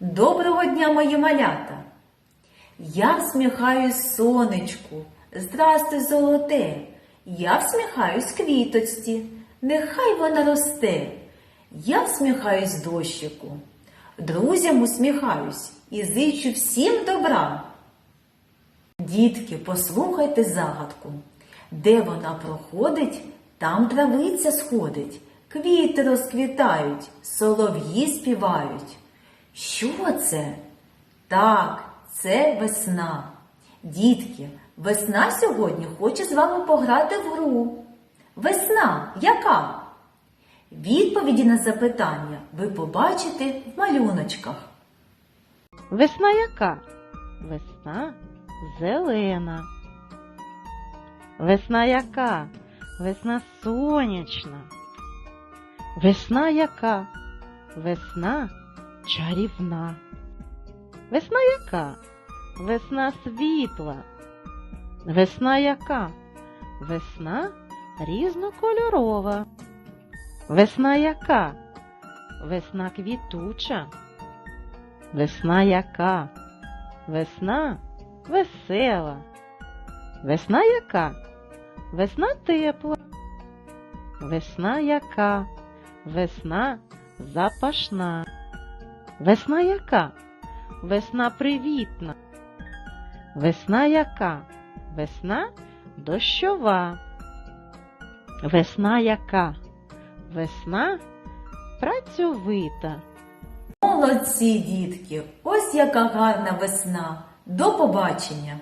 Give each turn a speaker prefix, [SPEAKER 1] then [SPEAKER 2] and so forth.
[SPEAKER 1] Доброго дня, мої малята! Я всміхаюсь сонечку, здрасте золоте, я всміхаюсь квіточці, нехай вона росте. Я всміхаюсь дощику, друзям усміхаюсь і зичу всім добра. Дітки, послухайте загадку. Де вона проходить, там травиця сходить, квіти розквітають, солов'ї співають. Що це? Так, це весна. Дітки, весна сьогодні хоче з вами пограти в гру. Весна яка? Відповіді на запитання ви побачите в малюночках.
[SPEAKER 2] Весна яка? Весна зелена. Весна яка? Весна сонячна. Весна яка? Весна чарівна. Весна яка? Весна світла. Весна яка? Весна різнокольорова. Весна яка? Весна квітуча. Весна яка? Весна весела. Весна яка? Весна тепла. Весна яка? Весна запашна. Весна яка? Весна привітна. Весна яка? Весна дощова. Весна яка? Весна працьовита.
[SPEAKER 1] Молодці, дітки! Ось яка гарна весна! До побачення!